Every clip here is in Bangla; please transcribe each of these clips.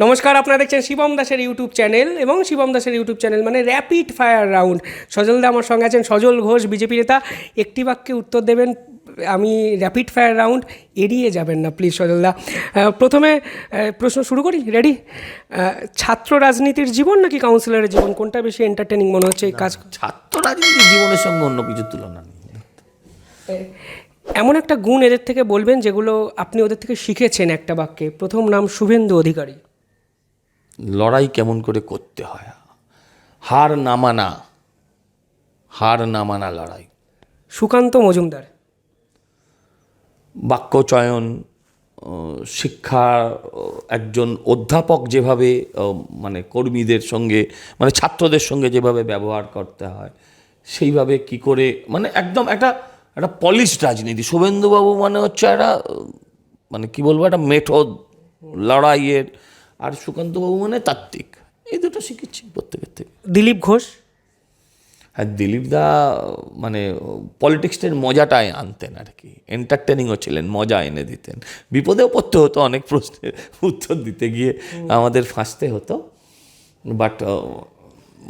নমস্কার আপনারা দেখছেন শিবম দাসের ইউটিউব চ্যানেল এবং শিবম দাসের ইউটিউব চ্যানেল মানে র্যাপিড ফায়ার রাউন্ড সজল দা আমার সঙ্গে আছেন সজল ঘোষ বিজেপি নেতা। একটি বাক্যে উত্তর দেবেন আমি র্যাপিড ফায়ার রাউন্ড এড়িয়ে যাবেন না প্লিজ সজলদা প্রথমে প্রশ্ন শুরু করি রেডি ছাত্র রাজনীতির জীবন নাকি কাউন্সিলরের জীবন? কোনটা বেশি এন্টারটেনিং মনে হচ্ছে এই কাজ? ছাত্র রাজনীতির জীবনের সঙ্গে অন্য কিছুর তুলনা নেই। এমন একটা গুণ এদের থেকে বলবেন যেগুলো আপনি ওদের থেকে শিখেছেন একটা বাক্যে। প্রথম নাম শুভেন্দু অধিকারী। লড়াই কেমন করে করতে হয়? হার না মানা হার না মানা লড়াই। সুকান্ত মজুমদার। বাক্য চয়ন শিক্ষা একজন অধ্যাপক যেভাবে মানে কর্মীদের সঙ্গে মানে ছাত্রদের সঙ্গে যেভাবে ব্যবহার করতে হয় সেইভাবে কি করে মানে একদম একটা একটা পলিশ রাজনীতি। শুভেন্দুবাবু মানে হচ্ছে একটা মানে কি বলব একটা মেঠো লড়াইয়ের আর সুকান্তবাবু মানে তাত্ত্বিক। এই দুটো শিখেছি প্রত্যেকের থেকে। দিলীপ ঘোষ? হ্যাঁ দিলীপ দা মানে পলিটিক্সের মজাটাই আনতেন আর কি। এন্টারটেনিংও ছিলেন মজা এনে দিতেন। বিপদেও পড়তে হতো অনেক প্রশ্নের উত্তর দিতে গিয়ে আমাদের ফাঁসতে হতো। বাট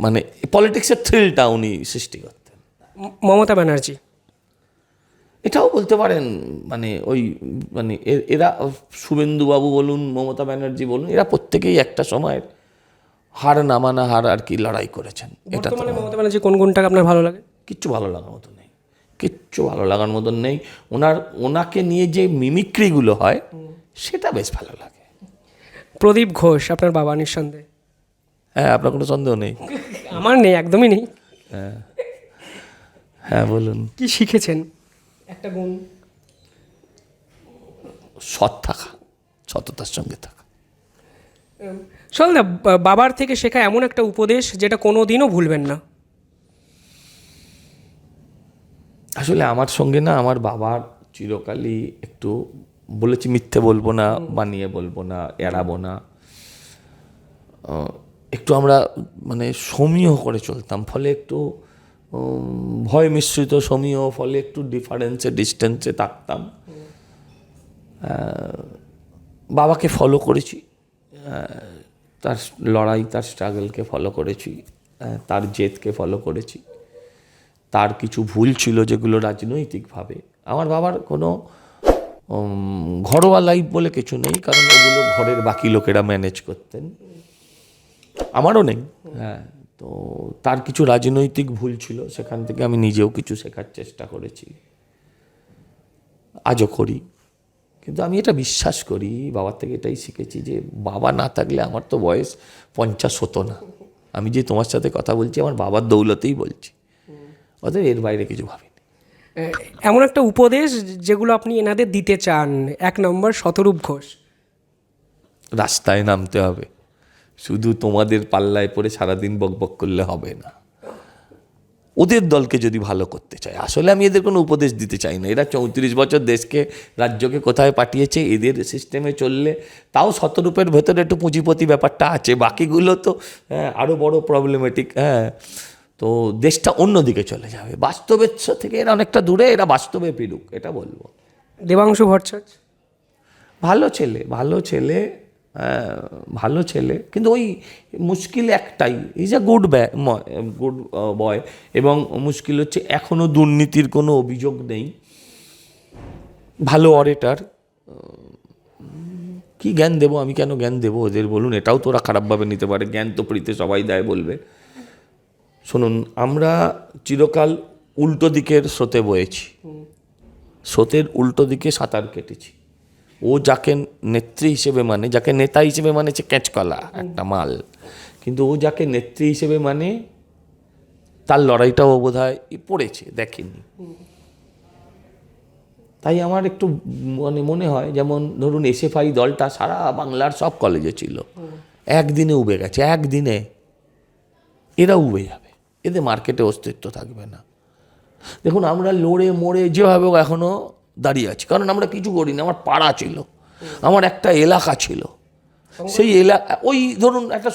মানে পলিটিক্সের থ্রিলটা উনি সৃষ্টি করতেন। মমতা ব্যানার্জি? এটাও বলতে পারেন মানে ওই মানে এরা শুভেন্দুবাবু বলুন মমতা ব্যানার্জি বলুন এরা প্রত্যেকেই একটা সময়ের হার নামানা হার আর কি লড়াই করেছেন। এটা তো মমতা ব্যানার্জি কোন কোনটাকে আপনার ভালো লাগে? কিচ্ছু ভালো লাগার মতো নেই। কিচ্ছু ভালো লাগার মতন নেই। ওনার ওনাকে নিয়ে যে মিমিক্রিগুলো হয় সেটা বেশ ভালো লাগে। প্রদীপ ঘোষ আপনার বাবা নিঃসন্দেহে। হ্যাঁ আপনার কোনো সন্দেহ নেই? আমার নেই একদমই নেই। হ্যাঁ। হ্যাঁ বলুন। কি শিখেছেন? একটা গুণ। সৎ থাকা সততার সঙ্গে থাকা। না বাবার থেকে শেখা এমন একটা উপদেশ যেটা কোনো দিনও ভুলবেন না। আসলে আমার সঙ্গে না আমার বাবার চিরকালই একটু বলেছি মিথ্যে বলব না বানিয়ে বলব না এড়াবো না। একটু আমরা মানে সমীহ করে চলতাম ফলে একটু ভয় মিশ্রিত সমীহ ফলে একটু ডিফারেন্সে ডিস্টেন্সে থাকতাম। বাবাকে ফলো করেছি। তার লড়াই, তার স্ট্রাগলকে ফলো করেছি। তার জেদকে ফলো করেছি। তার কিছু ভুল ছিল যেগুলো রাজনৈতিকভাবে। আমার বাবার কোনো ঘরোয়া লাইফ বলে কিছু নেই, কারণ ওগুলো ঘরের বাকি লোকেরা ম্যানেজ করতেন। আমারও নেই। হ্যাঁ তো তার কিছু রাজনৈতিক ভুল ছিল সেখান থেকে আমি নিজেও কিছু শেখার চেষ্টা করেছি। আজও করি। কিন্তু আমি এটা বিশ্বাস করি বাবার থেকে এটাই শিখেছি যে বাবা না থাকলে আমার তো বয়স পঞ্চাশ হতো না। আমি যে তোমার সাথে কথা বলছি আমার বাবার দৌলতেই বলছি। অতএব এর বাইরে কিছু ভাবিনি। এমন একটা উপদেশ যেগুলো আপনি এনাদের দিতে চান। এক নম্বর শতরূপ ঘোষ। রাস্তায় নামতে হবে। শুধু তোমাদের পাল্লায় পড়ে সারাদিন বকবক করলে হবে না। ওদের দলকে যদি ভালো করতে চায় আসলে আমি এদের কোনো উপদেশ দিতে চাই না। এরা চৌত্রিশ বছর দেশকে রাজ্যকে কোথায় পাঠিয়েছে এদের সিস্টেমে চললে তাও শতরূপের ভেতরে একটু পুঁজিপতি ব্যাপারটা আছে। বাকিগুলো তো হ্যাঁ আরও বড় প্রবলেমেটিক হ্যাঁ। তো দেশটা অন্যদিকে চলে যাবে। বাস্তবের থেকে এরা অনেকটা দূরে এরা বাস্তবে ফিরুক এটা বলব। দেবাংশু ভট্টাচার্য? ভালো ছেলে ভালো ছেলে ভালো ছেলে, কিন্তু ওই মুশকিল একটাই ইজ আ গুড ব্যা গুড বয় এবং মুশকিল হচ্ছে এখনও দুর্নীতির কোনো অভিযোগ নেই। ভালো অরেটার কি জ্ঞান দেবো, আমি কেন জ্ঞান দেবো ওদের বলুন, এটাও তোরা খারাপভাবে নিতে পারে, জ্ঞান তো প্রীতে সবাই দেয় বলবে। শুনুন, আমরা চিরকাল উল্টো দিকের স্রোতে বয়েছি। স্রোতের উল্টো দিকে সাঁতার কেটেছি। ও যাকে নেত্রী হিসেবে মানে যাকে নেতা হিসেবে মানে হচ্ছে ক্যাচকলা একটা মাল। কিন্তু ও যাকে নেত্রী হিসেবে মানে তার লড়াইটাও বোধ হয় পড়েছে দেখেনি। তাই আমার একটু মানে মনে হয় যেমন ধরুন এসএফআই দলটা সারা বাংলার সব কলেজে ছিল। একদিনে উবে গেছে একদিনে এরা উবে যাবে। এদের মার্কেটে অস্তিত্ব থাকবে না। দেখুন আমরা লড়ে মরে যেভাবে এখনও দাঁড়িয়ে আছি। কারণ আমরা কিছু করিনি, আমার পাড়া ছিল, আমার একটা এলাকা ছিল। সেই এলাকা ওই ধরুন একটা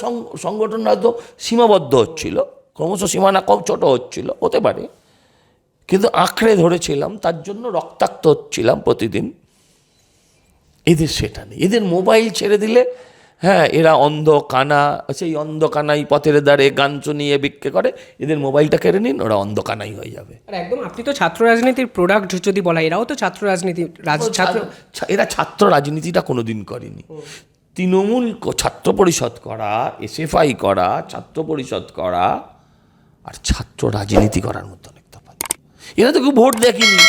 সংগঠন হয়তো সীমাবদ্ধ হচ্ছিল, ক্রমশ সীমানা কম, ছোটো হচ্ছিল, হতে পারে। কিন্তু আঁকড়ে ধরেছিলাম, তার জন্য রক্তাক্ত হচ্ছিলাম প্রতিদিন। এদের সেটা নেই, এদের মোবাইল ছেড়ে দিলে হ্যাঁ এরা অন্ধ কানা সেই অন্ধ কানাই পথের দ্বারে গান শুনিয়ে বিক্রি করে। এদের মোবাইলটা কেড়ে নিন ওরা অন্ধ কানাই হয়ে যাবে। আর একদম আপনি তো ছাত্র রাজনীতির প্রোডাক্ট যদি বলা এরাও তো ছাত্র রাজনীতি ছাত্র এরা ছাত্র রাজনীতিটা কোনোদিন করেনি। তৃণমূল ছাত্র পরিষদ করা এসএফআই করা ছাত্র পরিষদ করা আর ছাত্র রাজনীতি করার মধ্যে অনেক তফাৎ। এরা তো কেউ ভোট দেখেনি।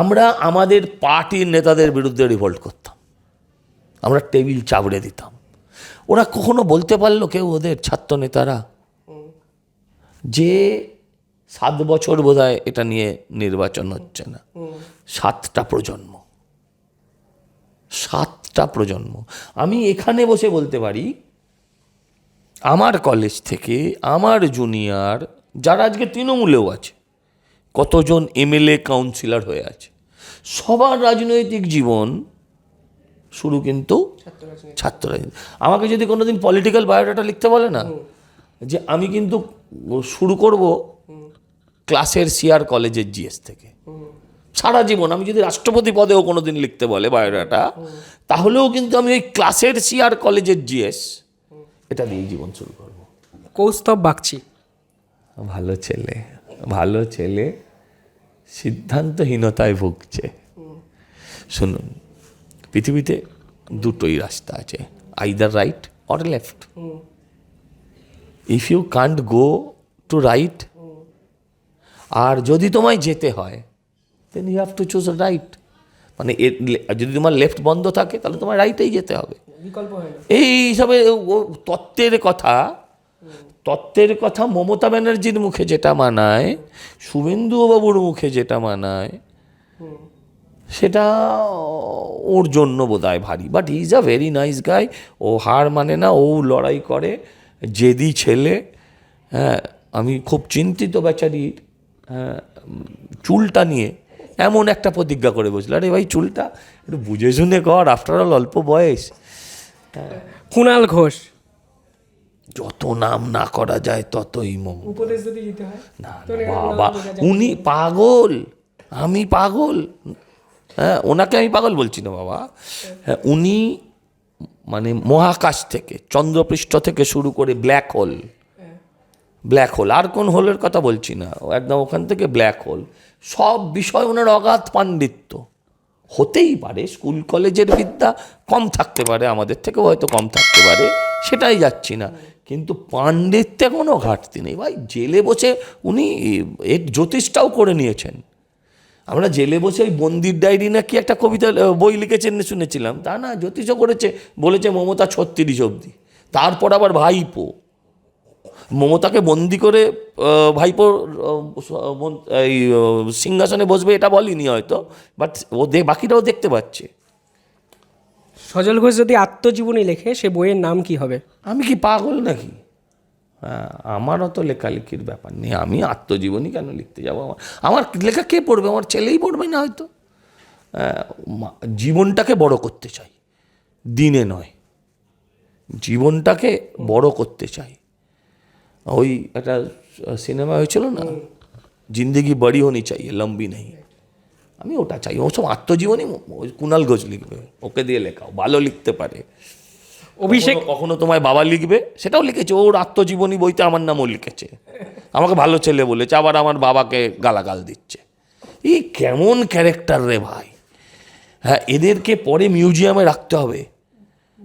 আমরা আমাদের পার্টির নেতাদের বিরুদ্ধে রিভোল্ট করতাম। আমরা টেবিল চাবড়ে দিতাম। ওরা কখনো বলতে পারল কেউ ওদের ছাত্র নেতারা যে সাত বছর বোধহয় এটা নিয়ে নির্বাচন হচ্ছে না। সাতটা প্রজন্ম। সাতটা প্রজন্ম। আমি এখানে বসে বলতে পারি, আমার কলেজ থেকে আমার জুনিয়র যারা আজকে তৃণমূলেও আছে, কতজন এমএলএ কাউন্সিলর হয়ে আছে, সবার রাজনৈতিক জীবন শুরু কিন্তু ছাত্র রাজনীতি আমাকে যদি কোনোদিন পলিটিক্যাল বায়োডাটা লিখতে বলে না যে আমি কিন্তু শুরু করব ক্লাসের সিআর কলেজের জিএস থেকে। সারা জীবন আমি যদি রাষ্ট্রপতি পদেও কোনো দিন লিখতে বলে বায়োডাটা তাহলেও কিন্তু আমি ওই ক্লাসের সিআর কলেজের জিএস এটা দিয়েই জীবন শুরু করব। কৌস্তব বাগচি। ভালো ছেলে ভালো ছেলে সিদ্ধান্তহীনতায় ভুগছে। শুনুন পৃথিবীতে দুটোই রাস্তা আছে either right or left if you can't go to right আর যদি তোমায় যেতে হয় then you have to choose right মানে যদি তোমার লেফট বন্ধ থাকে তাহলে তোমার রাইটেই যেতে হবে। এই হিসাবে ও তত্ত্বের কথা তত্ত্বের কথা মমতা ব্যানার্জির মুখে যেটা মানায় শুভেন্দু বাবুর মুখে যেটা মানায় সেটা ওর জন্য বোধহয় ভারী। But is a very nice guy ও হার মানে না ও লড়াই করে জেদি ছেলে। হ্যাঁ আমি খুব চিন্তিত বেচারির হ্যাঁ, চুলটা নিয়ে এমন একটা প্রতিজ্ঞা করে বসল। আরে ভাই চুলটা একটু বুঝে শুনে কর আফটার অল অল্প বয়স। কুণাল ঘোষ। যত নাম না করা যায় ততই মম। উপদেশ যদি দিতে হয় না না, বাবা উনি পাগল। আমি পাগল। হ্যাঁ ওনাকে আমি পাগল বলছি না বাবা। হ্যাঁ উনি মানে মহাকাশ থেকে, চন্দ্রপৃষ্ঠ থেকে শুরু করে ব্ল্যাক হোল ব্ল্যাক হোল আর কোন হোলের কথা বলছি না। একদম ওখান থেকে ব্ল্যাক হোল সব বিষয় ওনার অগাধ পাণ্ডিত্য। হতেই পারে স্কুল কলেজের বিদ্যা কম থাকতে পারে, আমাদের থেকেও হয়তো কম থাকতে পারে, সেটাই যাচ্ছি না। কিন্তু পাণ্ডিত্যে কোনো ঘাটতি নেই। ভাই, জেলে বসে উনি এর জ্যোতিষটাও করে নিয়েছেন। আমরা জেলে বসে ওই বন্দির ডায়েরি না কি একটা কবিতা বই লিখেছেন শুনেছিলাম। তা না জ্যোতিষও করেছে বলেছে মমতা ছত্রিশ অবধি। তারপর আবার ভাইপো। মমতাকে বন্দি করে মন- এই সিংহাসনে বসবে এটা বলিনি হয়তো বাট ও দে বাকিটাও দেখতে পাচ্ছে। সজল ঘোষ যদি আত্মজীবনী লেখে সে বইয়ের নাম কি হবে? আমি কি পাগল নাকি? হ্যাঁ আমারও তো লেখালেখির ব্যাপার নেই। আমি আত্মজীবনী কেন লিখতে যাব? আমার আমার লেখা কে পড়বে? আমার ছেলেই পড়বে না হয়তো। হ্যাঁ, জীবনটাকে বড় করতে চাই। দিনে নয়। জীবনটাকে বড় করতে চাই। ওই একটা সিনেমা হয়েছিল না? জিন্দগি বড়ি হনি চাই লম্বি নেই। আমি ওটা চাই। ও সব আত্মজীবনী কুণাল ঘোষ লিখবে। ওকে দিয়ে লেখাও। ভালো লিখতে পারে। অভিষেক কখনো- তোমায় বাবা লিখবে সেটাও লিখেছে। ওর আত্মজীবনী বইতে আমার নামও লিখেছে। আমাকে ভালো ছেলে বলেছে আবার আমার বাবাকে গালাগাল দিচ্ছে। এই কেমন ক্যারেক্টার রে ভাই। হ্যাঁ এদেরকে পরে মিউজিয়ামে রাখতে হবে।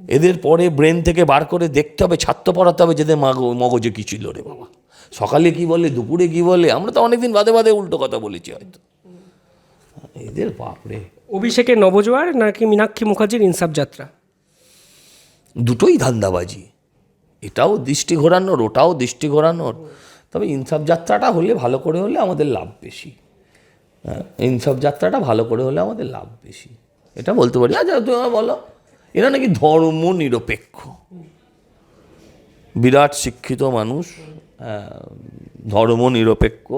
এদের পরে ব্রেন থেকে বার করে দেখতে হবে ছাত্র পড়াতে হবে যেদের মাগ- মগজে কি ছিল রে বাবা। সকালে কি বলে দুপুরে কি বলে আমরা তো অনেকদিন বাদে বাদে উল্টো কথা বলেছি হয়তো। এদের বাপরে। অভিষেকের নবজোয়ার নাকি মীনাক্ষী মুখার্জির ইনসাফ যাত্রা? দুটোই ধান্দাবাজি। এটাও দৃষ্টি ঘোরানোর ওটাও দৃষ্টি ঘোরানোর। তবে ইনসাফ যাত্রাটা হলে ভালো করে হলে আমাদের লাভ বেশি। হ্যাঁ, ইনসাফ যাত্রাটা ভালো করে হলে আমাদের লাভ বেশি। এটা বলতে পারি। আচ্ছা তুমি বলো। এরা নাকি ধর্ম নিরপেক্ষ। বিরাট শিক্ষিত মানুষ হ্যাঁ, ধর্ম নিরপেক্ষ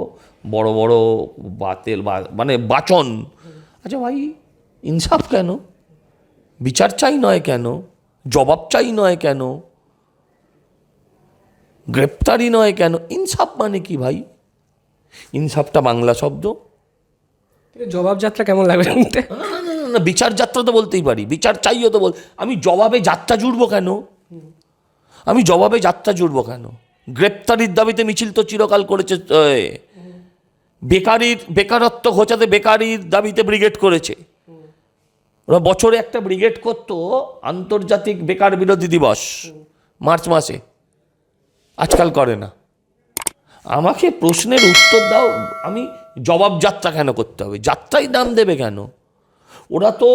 বড় বড় বাতেল মানে বাচন। আচ্ছা ভাই ইনসাফ কেন? বিচার চাই নয় কেন? জবাব চাই নয় কেন? গ্রেপ্তারি নয় কেন? ইনসাফ মানে কি ভাই? ইনসাফটা বাংলা শব্দ। জবাব যাত্রা কেমন লাগবে শুনতে? না বিচার যাত্রা তো বলতেই পারি। বিচার চাইও তো বল। আমি জবাবে যাত্রা জুড়বো কেন? আমি জবাবে যাত্রা জুড়বো কেন? গ্রেপ্তারির দাবিতে মিছিল তো চিরকাল করেছে বেকারির বেকারত্ব ঘোচাতে বেকারির দাবিতে ব্রিগেড করেছে। ওরা বছরে একটা ব্রিগেড করতো আন্তর্জাতিক বেকার বিরোধী দিবস। মার্চ মাসে। আজকাল করে না। আমাকে প্রশ্নের উত্তর দাও, আমি জবাব যাত্রা কেন করতে হবে? যাত্রাই দাম দেবে কেন? ওরা তো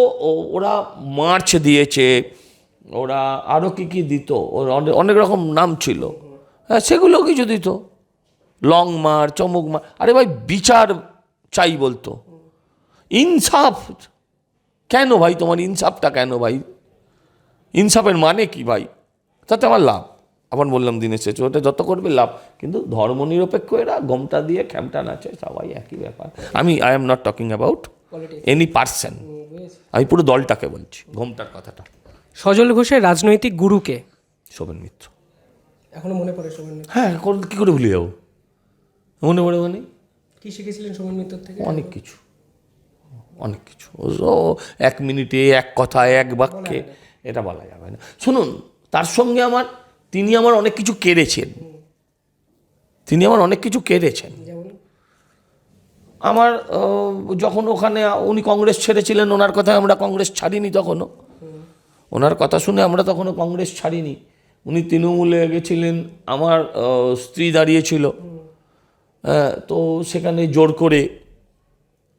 ওরা মার্চ দিয়েছে, ওরা আরও কী কী দিত অনেক রকম নাম ছিল। হ্যাঁ সেগুলো কিছু দিত। লং মার্চ চমুক মার আরে ভাই বিচার চাই বলতো। ইনসাফ কেন ভাই তোমার ইনসাফটা কেন ভাই? ইনসাফের মানে কি ভাই? তাতে আমার লাভ। আবার বললাম দিনের শেষে ওটা যত করবে লাভ। কিন্তু ধর্মনিরপেক্ষ এরা গমটা দিয়ে খ্যামটা নাচে সবাই একই ব্যাপার। আমি I am not talking about any person আমি পুরো দলটাকে বলছি ঘোমটার কথাটা। সজল ঘোষের রাজনৈতিক গুরুকে? শোভন মিত্র। এখনও মনে পড়ে সোমেন মিত্র? হ্যাঁ কি করে ভুলে যাব? মনে পড়ে মানে? কি শিখেছিলেন সোমেন মিত্র থেকে? অনেক কিছু। অনেক কিছু। ও এক মিনিটে এক কথায় এক বাক্যে। এটা বলা যাবে না। শুনুন তার সঙ্গে আমার তিনি আমার অনেক কিছু কেড়েছেন। তিনি আমার অনেক কিছু কেড়েছেন। আমার যখন ওখানে উনি কংগ্রেস ছেড়েছিলেন ওনার কথায় আমরা কংগ্রেস ছাড়িনি তখনও। ওনার কথা শুনে আমরা তখনও কংগ্রেস ছাড়িনি। উনি তৃণমূলে গেছিলেন আমার স্ত্রী দাঁড়িয়েছিল। হ্যাঁ, তো সেখানে জোর করে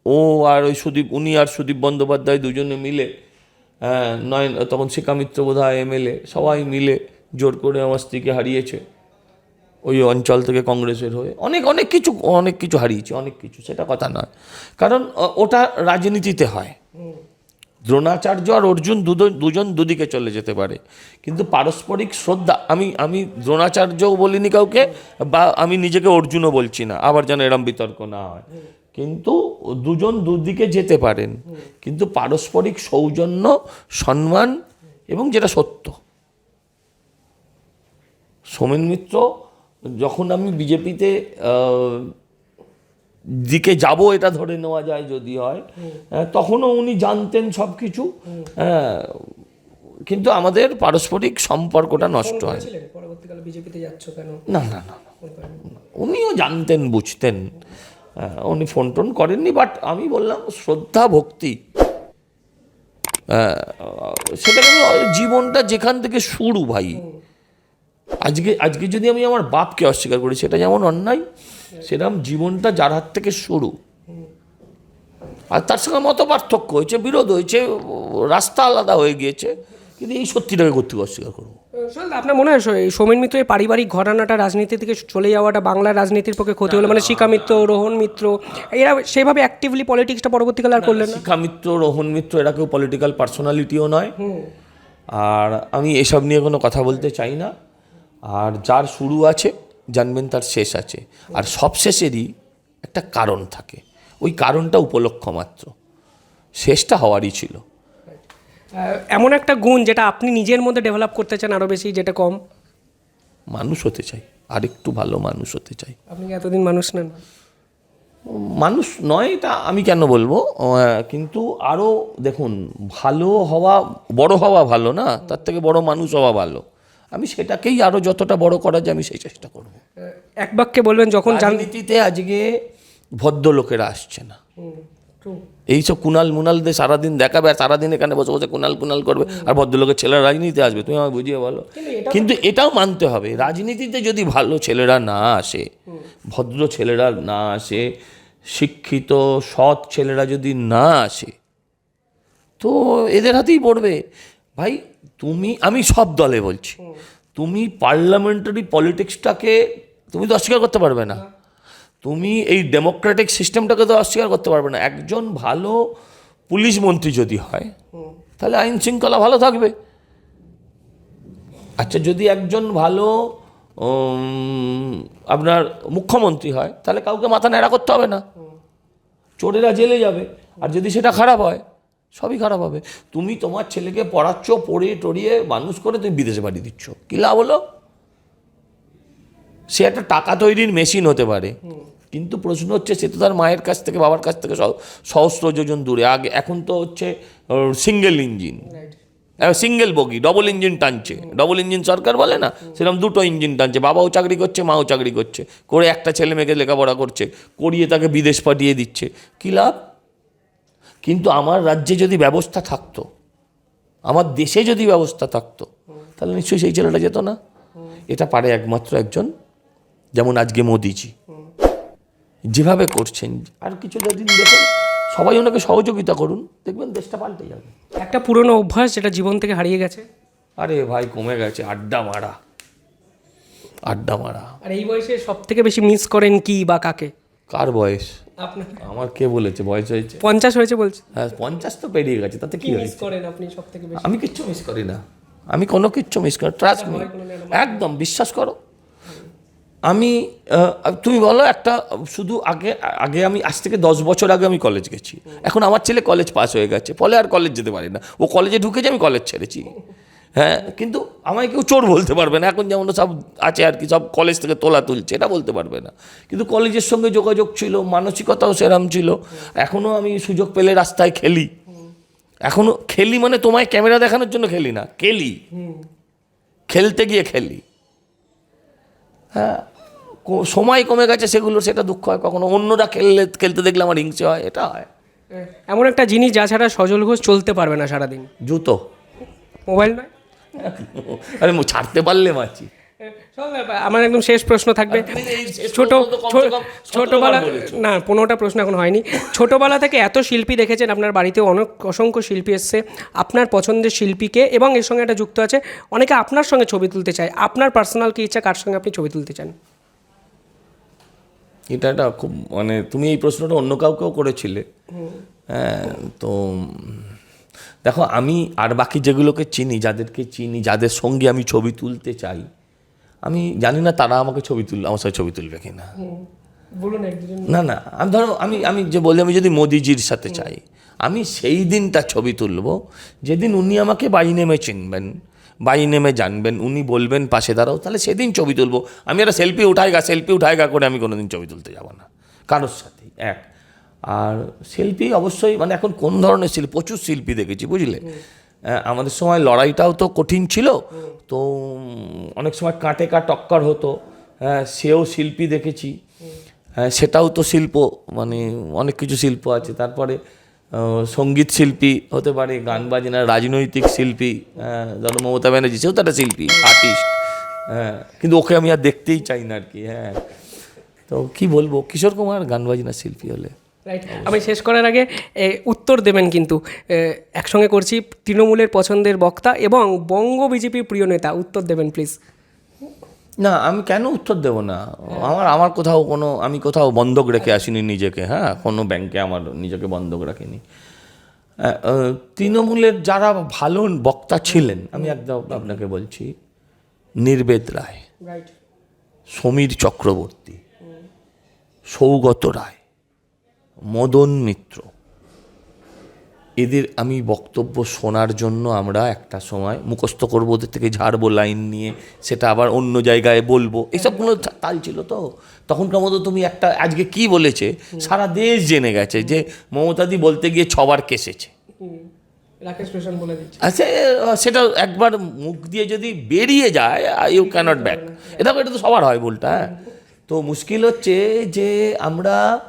ও আর ওই সুদীপ, উনি আর সুদীপ বন্দ্যোপাধ্যায় দুজনে মিলে হ্যাঁ নয়, তখন শিকামিত্র বোধ হয় এমএলএ সবাই মিলে জোর করে আমার স্ত্রীকে হারিয়েছে ওই অঞ্চল থেকে কংগ্রেসের হয়ে। অনেক অনেক কিছু অনেক কিছু হারিয়েছে, অনেক কিছু, সেটা কথা নয়। কারণ ওটা রাজনীতিতে হয়। দ্রোণাচার্য আর অর্জুন দুজন দুদিকে চলে যেতে পারে। কিন্তু পারস্পরিক শ্রদ্ধা, আমি আমি দ্রোণাচার্যও বলিনি কাউকে, বা আমি নিজেকে অর্জুনও বলছি না, আবার যেন এরম বিতর্ক না হয়। কিন্তু দুজন দুদিকে যেতে পারেন। কিন্তু পারস্পরিক সৌজন্য সম্মান এবং যেটা সত্য। সোমেন মিত্র যখন আমি বিজেপিতে দিকে যাব এটা ধরে নেওয়া যায় যদি হয় হ্যাঁ, তখনও উনি জানতেন সব কিছু হ্যাঁ, কিন্তু আমাদের পারস্পরিক সম্পর্কটা নষ্ট হয়। না না না। উনিও জানতেন বুঝতেন। উনি ফোন টোন করেননি বাট আমি বললাম, শ্রদ্ধা, ভক্তি। সেটা কিন্তু জীবনটা যেখান থেকে শুরু ভাই। আজকে আজকে যদি আমি আমার বাপকে অস্বীকার করি, সেটা যেমন অন্যায় সেরকম জীবনটা যার হাত থেকে শুরু। আর তার সঙ্গে মত পার্থক্য হয়েছে, বিরোধ হয়েছে, রাস্তা আলাদা হয়ে গিয়েছে, কিন্তু এই সত্যিটাকে করতে অস্বীকার করব। আপনার মনে হয় সোমেন মিত্র এই পারিবারিক ঘরানাটা রাজনীতি থেকে চলে যাওয়াটা বাংলার রাজনীতির পক্ষে ক্ষতি হলো? মানে শিকা মিত্র রোহন মিত্র এরা সেভাবে অ্যাক্টিভলি পলিটিক্সটা পরবর্তীকালে আর করলেন শিখা মিত্র রোহন মিত্র এরা কেউ পলিটিক্যাল পার্সোনালিটিও নয়। আর আমি এসব নিয়ে কোনো কথা বলতে চাই না। আর যার শুরু আছে জানবেন তার শেষ আছে। আর সব শেষেরই একটা কারণ থাকে। ওই কারণটা উপলক্ষ মাত্র। শেষটা হওয়ারই ছিল। এমন একটা গুণ যেটা আপনি নিজের মধ্যে ডেভেলপ করতে চান আরও বেশি যেটা কম? মানুষ হতে চাই আর একটু ভালো মানুষ হতে চাই। আপনি কি এতদিন মানুষ নেন মানুষ নয় তা আমি কেন বলব? কিন্তু আরও দেখুন ভালো হওয়া বড় হওয়া ভালো না? তার থেকে বড় মানুষ হওয়া ভালো। আমি সেটাকেই আরও যতটা বড় করা যায় আমি সেই চেষ্টা করব। এক বাক্যে বলবেন যখন জান রাজনীতিতে আজকে ভদ্রলোকেরা আসছে না। এইসব কুনাল মুনালদের সারাদিন দেখাবে আর সারাদিন এখানে বসে বসে কুনাল কুনাল করবে আর ভদ্রলোকের ছেলেরা রাজনীতিতে আসবে তুমি আমাকে বুঝিয়ে বলো। কিন্তু এটাও মানতে হবে রাজনীতিতে যদি ভালো ছেলেরা না আসে ভদ্র ছেলেরা না আসে শিক্ষিত সৎ ছেলেরা যদি না আসে তো এদের হাতেই পড়বে। ভাই তুমি আমি সব দলে বলছি তুমি পার্লামেন্টারি পলিটিক্সটাকে তুমি তো অস্বীকার করতে পারবে না। তুমি এই ডেমোক্রেটিক সিস্টেমটাকে তো অস্বীকার করতে পারবে না। একজন ভালো পুলিশ মন্ত্রী যদি হয়, তাহলে আইন শৃঙ্খলা ভালো থাকবে। আচ্ছা যদি একজন ভালো আপনার মুখ্যমন্ত্রী হয়, তাহলে কাউকে মাথা ন্যাড়া করতে হবে না। চোরেরা জেলে যাবে, আর যদি সেটা খারাপ হয়, সবই খারাপ হবে। তুমি তোমার ছেলেকে পড়াচ্ছ, পড়িয়ে টড়িয়ে মানুষ করে তুমি বিদেশে পাঠিয়ে দিচ্ছ। কী লাভ হলো? সে একটা টাকা তৈরির মেশিন হতে পারে। কিন্তু প্রশ্ন হচ্ছে সে তো তার মায়ের কাছ থেকে বাবার কাছ থেকে সহ- সহস্র যোজন দূরে। আগে এখন তো হচ্ছে single engine single bogie double engine টানছে। ডবল ইঞ্জিন সরকার বলে না সেরকম দুটো ইঞ্জিন টানছে। বাবাও চাকরি করছে মাও চাকরি করছে। করে একটা ছেলে মেয়েকে লেখাপড়া করছে করিয়ে তাকে বিদেশ পাঠিয়ে দিচ্ছে। কী লাভ? কিন্তু আমার রাজ্যে যদি ব্যবস্থা থাকতো আমার দেশে যদি ব্যবস্থা থাকতো তাহলে নিশ্চয়ই সেই ছেলেটা যেত না। এটা পারে একমাত্র একজন যেমন আজকে মোদিজি। যেভাবে করছেন। আর কিছু দিন দেখুন সবাই ওনাকে সহযোগিতা করুন দেখবেন দেশটা পাল্টে যাবে। একটা পুরনো অভ্যাস যেটা জীবন থেকে হারিয়ে গেছে? আরে ভাই কমে গেছে আড্ডা মারা। আড্ডা মারা। আর এই বয়সে সব থেকে বেশি মিস করেন কি বা কাকে? কার বয়স? আপনার? আমার কে বলেছে? বয়স হয়েছে? পঞ্চাশ হয়েছে বলছে। হ্যাঁ পঞ্চাশ তো পেরিয়ে গেছে তাতে কি মিস করেন আপনি সব থেকে বেশি? আমি কিচ্ছু মিস করি না। আমি কোনো কিচ্ছু মিস করি ট্রাস্ট মি একদম বিশ্বাস করো। আমি তুমি বলো একটা শুধু আগে আগে আমি আজ থেকে দশ বছর আগে আমি কলেজ গেছি। এখন আমার ছেলে কলেজ পাস হয়ে গেছে ফলে আর কলেজ যেতে পারি না। ও কলেজে ঢুকেছে আমি কলেজ ছেড়েছি। হ্যাঁ কিন্তু আমায় কেউ চোর বলতে পারবে না। এখন যেমন সব আছে আর কি সব কলেজ থেকে তোলা তুলছে এটা বলতে পারবে না। কিন্তু কলেজের সঙ্গে যোগাযোগ ছিল মানসিকতাও সেরাম ছিল। এখনও আমি সুযোগ পেলে রাস্তায় খেলি। এখনও খেলি মানে তোমায় ক্যামেরা দেখানোর জন্য খেলি না খেলি। খেলতে গিয়ে খেলি। হ্যাঁ সময় কমে গেছে সেগুলো সেটা দুঃখ হয়। কখনো অন্যরা খেললে খেলতে দেখলে আমার হিংসে হয় এটা হয়। এমন একটা জিনিস যা ছাড়া সজল ঘোষ চলতে পারবে না সারাদিন। জুতো। মোবাইল নয়? আরে ছাড়তে পারলে মাছি। আমার একদম শেষ প্রশ্ন থাকবে। ছোট ছোটবেলা না পনেরোটা প্রশ্ন এখন হয়নি। ছোটবেলা থেকে এত শিল্পী দেখেছেন আপনার বাড়িতে অনেক অসংখ্য শিল্পী এসছে। আপনার পছন্দের শিল্পীকে এবং এর সঙ্গে একটা যুক্ত আছে। অনেকে আপনার সঙ্গে ছবি তুলতে চায়। আপনার পার্সোনাল কি ইচ্ছা? কার সঙ্গে আপনি ছবি তুলতে চান? এটা একটা খুব মানে তুমি এই প্রশ্নটা অন্য কাউকেও করেছিলে। হ্যাঁ তো দেখো আমি আর বাকি যেগুলোকে চিনি যাদেরকে চিনি যাদের সঙ্গে আমি ছবি তুলতে চাই আমি জানি না তারা আমাকে ছবি তুল আমার সাথে ছবি তুলবে কিনা। বলুন না না আমি ধরো আমি আমি যে বলি আমি যদি মোদিজির সাথে চাই আমি সেই দিনটা ছবি তুলব যেদিন উনি আমাকে বাই নেমে চিনবেন বাই নেমে জানবেন উনি বলবেন পাশে দাঁড়াও তাহলে সেদিন ছবি তুলবো। আমি একটা সেলফি উঠাইগা সেলফি উঠাইগা করে আমি কোনোদিন ছবি তুলতে যাব না। কারোর সাথে এক। আর শিল্পী অবশ্যই মানে এখন কোন ধরনের শিল্পী প্রচুর শিল্পী দেখেছি বুঝলে? আমাদের সময় লড়াইটাও তো কঠিন ছিল। তো অনেক সময় কাঁটে কা টক্কর হতো। হ্যাঁ, সেও শিল্পী দেখেছি। হ্যাঁ সেটাও তো শিল্প মানে অনেক কিছু শিল্প আছে। তারপরে সংগীত শিল্পী হতে পারে গান বাজনা রাজনৈতিক শিল্পী হ্যাঁ, ধরো মমতা ব্যানার্জি সেও তো একটা শিল্পী আর্টিস্ট হ্যাঁ কিন্তু ওকে আমি আর দেখতেই চাই না আর কি হ্যাঁ। তো কি বলব কিশোর কুমার গান বাজনা শিল্পী হলে। রাইট আমি শেষ করার আগে উত্তর দেবেন কিন্তু। একসঙ্গে করছি তৃণমূলের পছন্দের বক্তা এবং বঙ্গ বিজেপির প্রিয় নেতা উত্তর দেবেন প্লিজ না আমি কেন উত্তর দেব না? আমার আমার কোথাও কোনো আমি কোথাও বন্ধক রেখে আসিনি নিজেকে হ্যাঁ? কোনো ব্যাংকে আমার নিজেকে বন্ধক রাখিনি। তৃণমূলের যারা ভালো বক্তা ছিলেন আমি একদম আপনাকে বলছি নির্বেদ রায় রাইট সমীর চক্রবর্তী সৌগত রায় মদন মিত্র। এদের আমি বক্তব্য শোনার জন্য আমরা একটা সময় মুখস্থ করব ওদের থেকে ঝাড়বো লাইন নিয়ে সেটা আবার অন্য জায়গায় বলব। এসবগুলো তাল ছিল তো। তখনকার মতো তুমি একটা আজকে কি বলেছে? সারা দেশ জেনে গেছে যে মমতাদি বলতে গিয়ে ছবার কেসেছে আচ্ছা সেটা একবার মুখ দিয়ে যদি বেরিয়ে যায় ইউ ক্যানট ব্যাক এটা এটা তো সবার হয় ভুলটা হ্যাঁ। তো মুশকিল হচ্ছে যে আমরা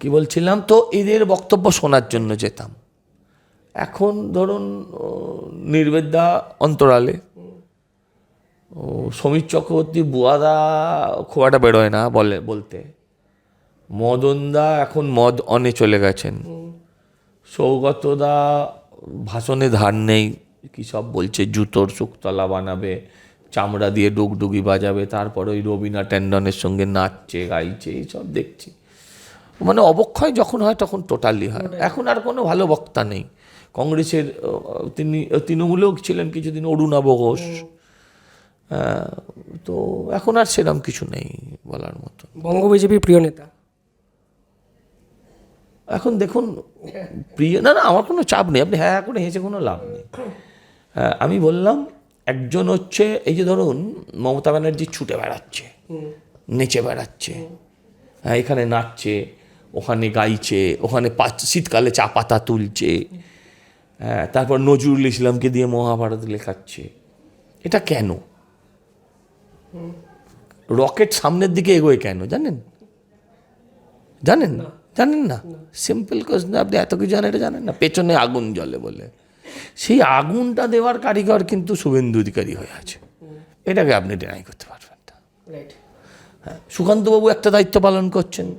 কি বলছিলাম? তো এদের বক্তব্য শোনার জন্য যেতাম। এখন ধরুন ও, নির্বেদা অন্তরালে ও সমীর চক্রবর্তী বুয়াদা খুব একটা বেরোয় না বলে বলতে। মদনদা এখন মদ অনে চলে গেছেন। সৌগতদা ভাষণে ধার নেই কী সব বলছে জুতোর শুকতলা বানাবে চামড়া দিয়ে ডুগডুগি বাজাবে তারপরে ওই রবিনা ট্যান্ডনের সঙ্গে নাচছে গাইছে এইসব দেখছি। মানে অবক্ষয় যখন হয় তখন টোটালি হয়। এখন আর কোনো ভালো বক্তা নেই। কংগ্রেসের তিনি তৃণমূলেও ছিলেন কিছুদিন অরুণাব ঘোষ তো এখন আর সেরকম কিছু নেই বলার মতো। বঙ্গ বিজেপির প্রিয় নেতা? এখন দেখুন প্রিয় না না আমার কোনো চাপ নেই। আপনি হ্যাঁ হ্যাঁ করে হেসে কোনো লাভ নেই। হ্যাঁ, আমি বললাম একজন হচ্ছে এই যে ধরুন মমতা ব্যানার্জি ছুটে বেড়াচ্ছে নেচে বেড়াচ্ছে হ্যাঁ এখানে নাচছে ওখানে গাইছে ওখানে শীতকালে চা পাতা তুলছে। হ্যাঁ তারপর নজরুল ইসলামকে দিয়ে মহাভারত লেখাচ্ছে। এটা কেন? রকেট সামনের দিকে এগোয় কেন জানেন? জানেন? জানেন না? সিম্পল কোশ্চেন আপনি এত কিছু জানেন এটা জানেন না? পেছনে আগুন জ্বলে বলে। সেই আগুনটা দেওয়ার কারিগর কিন্তু শুভেন্দু অধিকারী হয়ে আছে। এটাকে আপনি ডেনাই করতে পারবেন না। হ্যাঁ সুকান্তবাবু একটা দায়িত্ব পালন করছেন।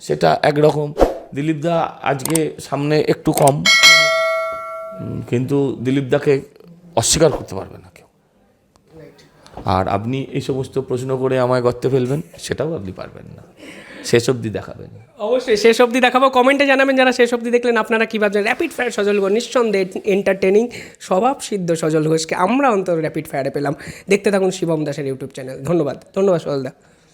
সেটা একরকম। দিলীপ দা আজকে সামনে একটু কম। কিন্তু দিলীপ দাকে অস্বীকার করতে পারবে না কেউ। আর আপনি এই সমস্ত প্রশ্ন করে আমায় গর্তে ফেলবেন, সেটাও আপনি পারবেন না। শেষ অবধি দেখাবেন। অবশ্যই শেষ অবধি দেখাবো। কমেন্টে জানাবেন যারা শেষ অবধি দেখলেন, আপনারা কী ভাবছেন? র্যাপিড ফায়ার সজল ঘোষ, নিঃসন্দেহে এন্টারটেনিং স্বভাব সিদ্ধ সজল ঘোষকে আমরা অন্তর র্যাপিড ফায়ারে পেলাম। দেখতে থাকুন শিবম দাসের ইউটিউব চ্যানেল ধন্যবাদ। ধন্যবাদ সজলদা